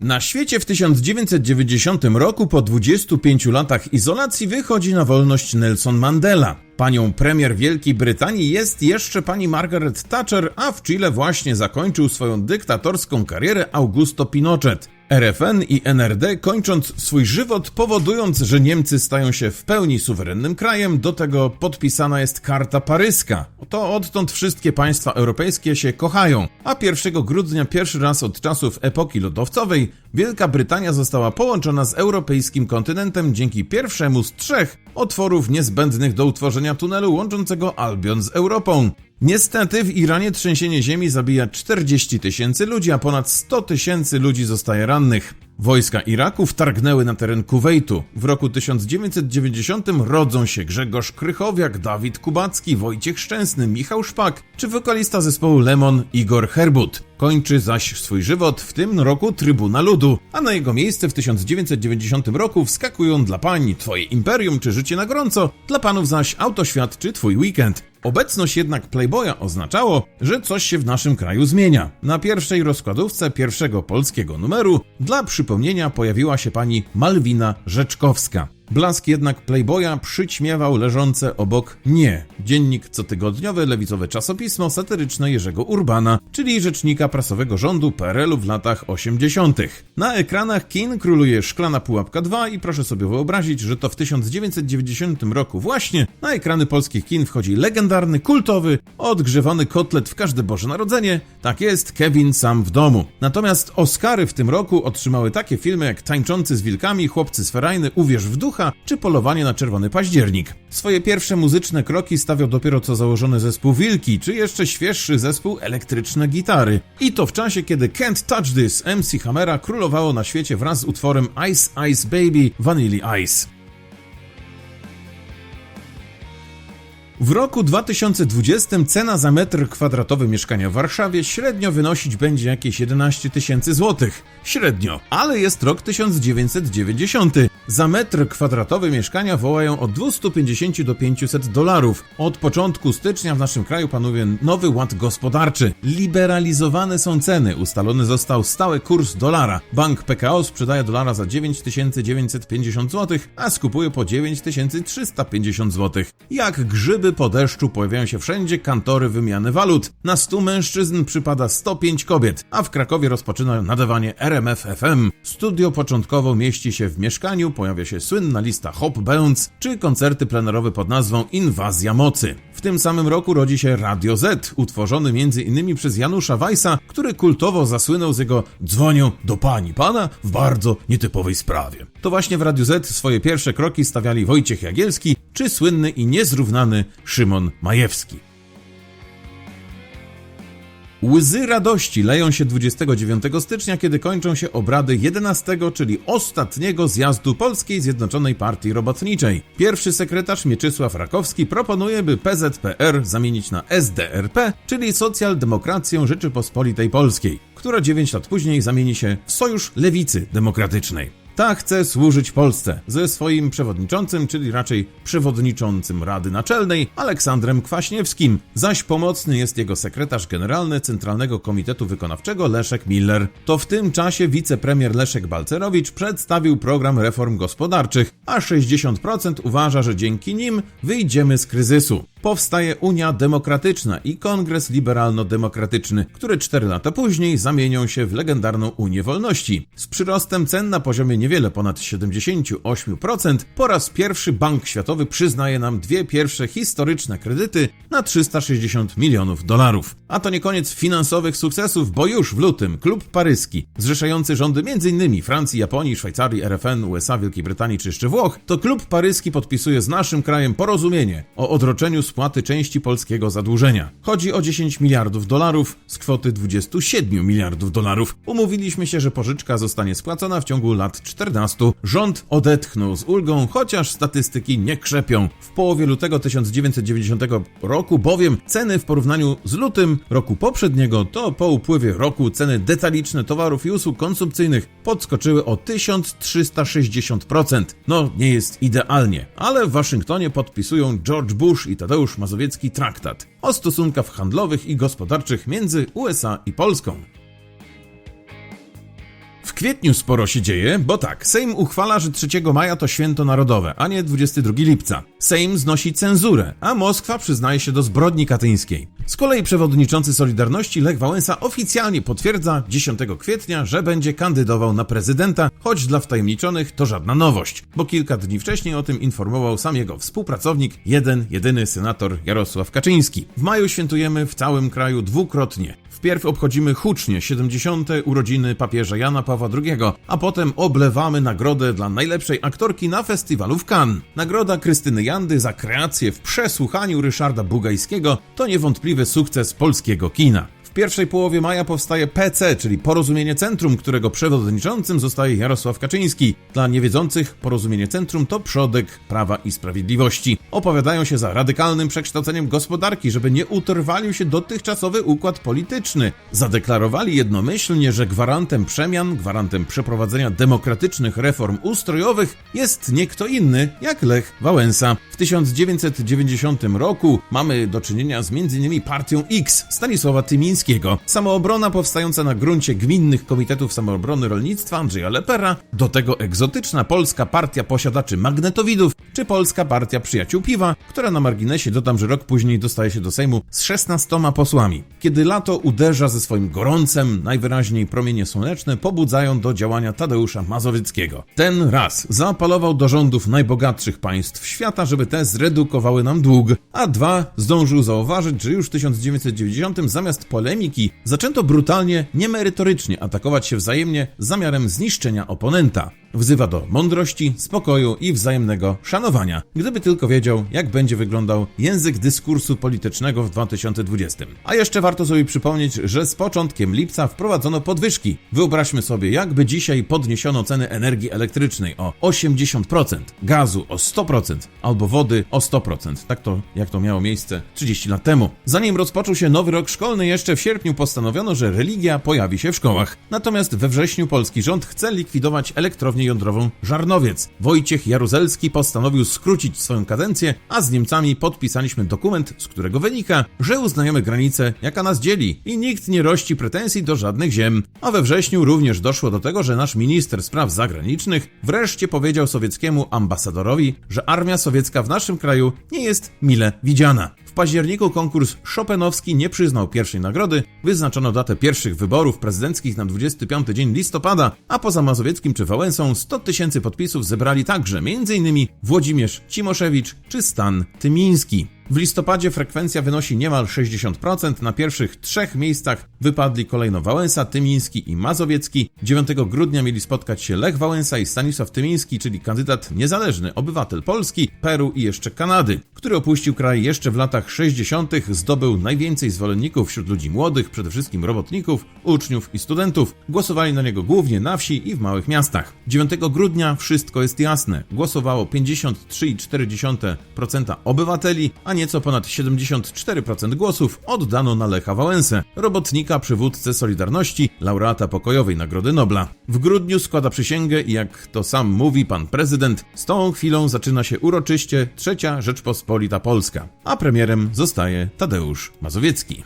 Na świecie w 1990 roku po 25 latach izolacji wychodzi na wolność Nelson Mandela. Panią premier Wielkiej Brytanii jest jeszcze pani Margaret Thatcher, a w Chile właśnie zakończył swoją dyktatorską karierę Augusto Pinochet. RFN i NRD kończąc swój żywot, powodując, że Niemcy stają się w pełni suwerennym krajem, do tego podpisana jest Karta Paryska. To odtąd wszystkie państwa europejskie się kochają, a 1 grudnia pierwszy raz od czasów epoki lodowcowej Wielka Brytania została połączona z europejskim kontynentem dzięki pierwszemu z trzech otworów niezbędnych do utworzenia tunelu łączącego Albion z Europą. Niestety w Iranie trzęsienie ziemi zabija 40 tysięcy ludzi, a ponad 100 tysięcy ludzi zostaje rannych. Wojska Iraku wtargnęły na teren Kuwejtu. W roku 1990 rodzą się Grzegorz Krychowiak, Dawid Kubacki, Wojciech Szczęsny, Michał Szpak czy wokalista zespołu Lemon Igor Herbut. Kończy zaś swój żywot w tym roku Trybuna Ludu, a na jego miejsce w 1990 roku wskakują dla pań Twoje Imperium czy Życie na gorąco, dla panów zaś Autoświat czy Twój Weekend. Obecność jednak Playboya oznaczało, że coś się w naszym kraju zmienia. Na pierwszej rozkładówce pierwszego polskiego numeru dla przypomnienia pojawiła się pani Malwina Rzeczkowska. Blask jednak Playboya przyćmiewał leżące obok Nie, dziennik cotygodniowy, lewicowe czasopismo satyryczne Jerzego Urbana, czyli rzecznika prasowego rządu PRL-u w latach 80. Na ekranach kin króluje Szklana Pułapka 2 i proszę sobie wyobrazić, że to w 1990 roku właśnie na ekrany polskich kin wchodzi legendarny, kultowy, odgrzewany kotlet w każde Boże Narodzenie, tak jest Kevin sam w domu. Natomiast Oscary w tym roku otrzymały takie filmy jak Tańczący z wilkami, Chłopcy z Ferajny, Uwierz w czy Polowanie na Czerwony Październik. Swoje pierwsze muzyczne kroki stawiał dopiero co założony zespół Wilki, czy jeszcze świeższy zespół Elektryczne Gitary. I to w czasie, kiedy Can't Touch This MC Hammera królowało na świecie wraz z utworem Ice Ice Baby Vanilla Ice. W roku 2020 cena za metr kwadratowy mieszkania w Warszawie średnio wynosić będzie jakieś 11 tysięcy złotych. Średnio. Ale jest rok 1990. Za metr kwadratowy mieszkania wołają od 250 do 500 dolarów. Od początku stycznia w naszym kraju panuje nowy ład gospodarczy. Liberalizowane są ceny. Ustalony został stały kurs dolara. Bank PKO sprzedaje dolara za 9950 zł, a skupuje po 9350 zł. Jak grzyby po deszczu pojawiają się wszędzie kantory wymiany walut. Na 100 mężczyzn przypada 105 kobiet, a w Krakowie rozpoczyna nadawanie RMF FM. Studio początkowo mieści się w mieszkaniu, pojawia się słynna lista Hop Bounce, czy koncerty plenerowe pod nazwą Inwazja Mocy. W tym samym roku rodzi się Radio Z, utworzony m.in. przez Janusza Weissa, który kultowo zasłynął z jego dzwonią do pani pana w bardzo nietypowej sprawie. To właśnie w Radiu Z swoje pierwsze kroki stawiali Wojciech Jagielski czy słynny i niezrównany Szymon Majewski. Łzy radości leją się 29 stycznia, kiedy kończą się obrady 11, czyli ostatniego zjazdu Polskiej Zjednoczonej Partii Robotniczej. Pierwszy sekretarz Mieczysław Rakowski proponuje, by PZPR zamienić na SDRP, czyli Socjaldemokrację Rzeczypospolitej Polskiej, która 9 lat później zamieni się w Sojusz Lewicy Demokratycznej. Ta chce służyć Polsce ze swoim przewodniczącym, czyli raczej przewodniczącym Rady Naczelnej, Aleksandrem Kwaśniewskim, zaś pomocny jest jego sekretarz generalny Centralnego Komitetu Wykonawczego Leszek Miller. To w tym czasie wicepremier Leszek Balcerowicz przedstawił program reform gospodarczych, a 60% uważa, że dzięki nim wyjdziemy z kryzysu. Powstaje Unia Demokratyczna i Kongres Liberalno-Demokratyczny, które 4 lata później zamienią się w legendarną Unię Wolności. Z przyrostem cen na poziomie niewiele ponad 78%, po raz pierwszy Bank Światowy przyznaje nam dwie pierwsze historyczne kredyty na 360 milionów dolarów. A to nie koniec finansowych sukcesów, bo już w lutym klub paryski, zrzeszający rządy m.in. Francji, Japonii, Szwajcarii, RFN, USA, Wielkiej Brytanii czy jeszcze Włoch, to klub paryski podpisuje z naszym krajem porozumienie o odroczeniu spłaty części polskiego zadłużenia. Chodzi o 10 miliardów dolarów z kwoty 27 miliardów dolarów. Umówiliśmy się, że pożyczka zostanie spłacona w ciągu lat 14. Rząd odetchnął z ulgą, chociaż statystyki nie krzepią. W połowie lutego 1990 roku bowiem ceny w porównaniu z lutym roku poprzedniego, to po upływie roku ceny detaliczne towarów i usług konsumpcyjnych podskoczyły o 1360%. No, nie jest idealnie, ale w Waszyngtonie podpisują George Bush i Tadeusz Mazowiecki traktat o stosunkach handlowych i gospodarczych między USA i Polską. Kwietniu sporo się dzieje, bo tak, Sejm uchwala, że 3 maja to święto narodowe, a nie 22 lipca. Sejm znosi cenzurę, a Moskwa przyznaje się do zbrodni katyńskiej. Z kolei przewodniczący Solidarności Lech Wałęsa oficjalnie potwierdza 10 kwietnia, że będzie kandydował na prezydenta, choć dla wtajemniczonych to żadna nowość, bo kilka dni wcześniej o tym informował sam jego współpracownik, jeden, jedyny senator Jarosław Kaczyński. W maju świętujemy w całym kraju dwukrotnie. Wpierw obchodzimy hucznie 70. urodziny papieża Jana Pawła II, a potem oblewamy nagrodę dla najlepszej aktorki na festiwalu w Cannes. Nagroda Krystyny Jandy za kreację w przesłuchaniu Ryszarda Bugajskiego to niewątpliwy sukces polskiego kina. Pierwszej połowie maja powstaje PC, czyli Porozumienie Centrum, którego przewodniczącym zostaje Jarosław Kaczyński. Dla niewiedzących, Porozumienie Centrum to przodek Prawa i Sprawiedliwości. Opowiadają się za radykalnym przekształceniem gospodarki, żeby nie utrwalił się dotychczasowy układ polityczny. Zadeklarowali jednomyślnie, że gwarantem przemian, gwarantem przeprowadzenia demokratycznych reform ustrojowych jest nie kto inny jak Lech Wałęsa. W 1990 roku mamy do czynienia z m.in. partią X Stanisława Tymińskiego. Samoobrona powstająca na gruncie gminnych komitetów samoobrony rolnictwa Andrzeja Lepera, do tego egzotyczna polska partia posiadaczy magnetowidów, czy polska partia przyjaciół piwa, która na marginesie dodam, że rok później dostaje się do Sejmu z 16 posłami. Kiedy lato uderza ze swoim gorącem, najwyraźniej promienie słoneczne pobudzają do działania Tadeusza Mazowieckiego. Ten raz zaapalował do rządów najbogatszych państw świata, żeby te zredukowały nam dług, a dwa zdążył zauważyć, że już w 1990 zamiast polemiki zaczęto brutalnie, niemerytorycznie atakować się wzajemnie z zamiarem zniszczenia oponenta. Wzywa do mądrości, spokoju i wzajemnego szanowania, gdyby tylko wiedział, jak będzie wyglądał język dyskursu politycznego w 2020. A jeszcze warto sobie przypomnieć, że z początkiem lipca wprowadzono podwyżki. Wyobraźmy sobie, jakby dzisiaj podniesiono ceny energii elektrycznej o 80%, gazu o 100% albo wody o 100%. Tak to, jak to miało miejsce 30 lat temu. Zanim rozpoczął się nowy rok szkolny, jeszcze w sierpniu postanowiono, że religia pojawi się w szkołach. Natomiast we wrześniu polski rząd chce likwidować elektrownię jądrową Żarnowiec. Wojciech Jaruzelski postanowił skrócić swoją kadencję, a z Niemcami podpisaliśmy dokument, z którego wynika, że uznajemy granicę, jaka nas dzieli i nikt nie rości pretensji do żadnych ziem. A we wrześniu również doszło do tego, że nasz minister spraw zagranicznych wreszcie powiedział sowieckiemu ambasadorowi, że armia sowiecka w naszym kraju nie jest mile widziana. Październiku konkurs Chopinowski nie przyznał pierwszej nagrody, wyznaczono datę pierwszych wyborów prezydenckich na 25 dzień listopada, a poza Mazowieckim czy Wałęsą 100 tysięcy podpisów zebrali także m.in. Włodzimierz Cimoszewicz czy Stan Tymiński. W listopadzie frekwencja wynosi niemal 60%, na pierwszych trzech miejscach wypadli kolejno Wałęsa, Tymiński i Mazowiecki. 9 grudnia mieli spotkać się Lech Wałęsa i Stanisław Tymiński, czyli kandydat niezależny, obywatel Polski, Peru i jeszcze Kanady, który opuścił kraj jeszcze w latach 60., zdobył najwięcej zwolenników wśród ludzi młodych, przede wszystkim robotników, uczniów i studentów. Głosowali na niego głównie na wsi i w małych miastach. 9 grudnia wszystko jest jasne. Głosowało 53,4% obywateli, a nieco ponad 74% głosów oddano na Lecha Wałęsę, robotnika, przywódcę Solidarności, laureata pokojowej Nagrody Nobla. W grudniu składa przysięgę i jak to sam mówi pan prezydent, z tą chwilą zaczyna się uroczyście trzecia Rzeczpospolita Polska, a premierem zostaje Tadeusz Mazowiecki.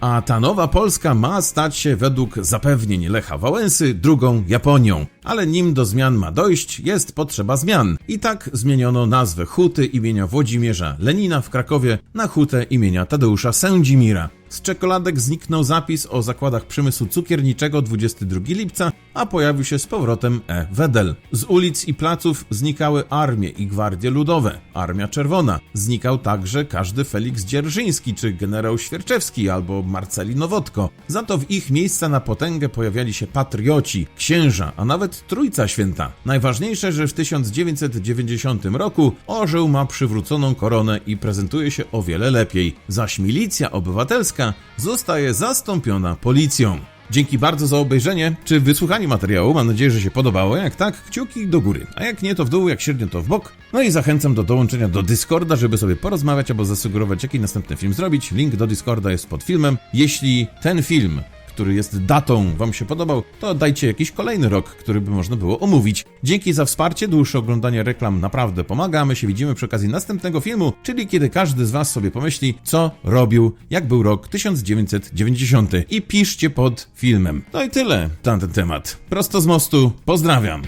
A ta nowa Polska ma stać się według zapewnień Lecha Wałęsy drugą Japonią. Ale nim do zmian ma dojść, jest potrzeba zmian. I tak zmieniono nazwę huty imienia Włodzimierza Lenina w Krakowie na hutę imienia Tadeusza Sędzimira. Z czekoladek zniknął zapis o zakładach przemysłu cukierniczego 22 lipca, a pojawił się z powrotem E. Wedel. Z ulic i placów znikały armie i gwardie ludowe, Armia Czerwona. Znikał także każdy Felix Dzierżyński, czy generał Świerczewski, albo Marceli Nowotko. Za to w ich miejsca na potęgę pojawiali się patrioci, księża, a nawet Trójca Święta. Najważniejsze, że w 1990 roku orzeł ma przywróconą koronę i prezentuje się o wiele lepiej, zaś milicja obywatelska zostaje zastąpiona policją. Dzięki bardzo za obejrzenie czy wysłuchanie materiału. Mam nadzieję, że się podobało. Jak tak, kciuki do góry. A jak nie, to w dół, jak średnio, to w bok. No i zachęcam do dołączenia do Discorda, żeby sobie porozmawiać albo zasugerować, jaki następny film zrobić. Link do Discorda jest pod filmem. Jeśli ten film który jest datą, wam się podobał, to dajcie jakiś kolejny rok, który by można było omówić. Dzięki za wsparcie, dłuższe oglądanie reklam naprawdę pomaga. My się widzimy przy okazji następnego filmu, czyli kiedy każdy z was sobie pomyśli, co robił, jak był rok 1990 i piszcie pod filmem. No i tyle na ten temat. Prosto z mostu, pozdrawiam.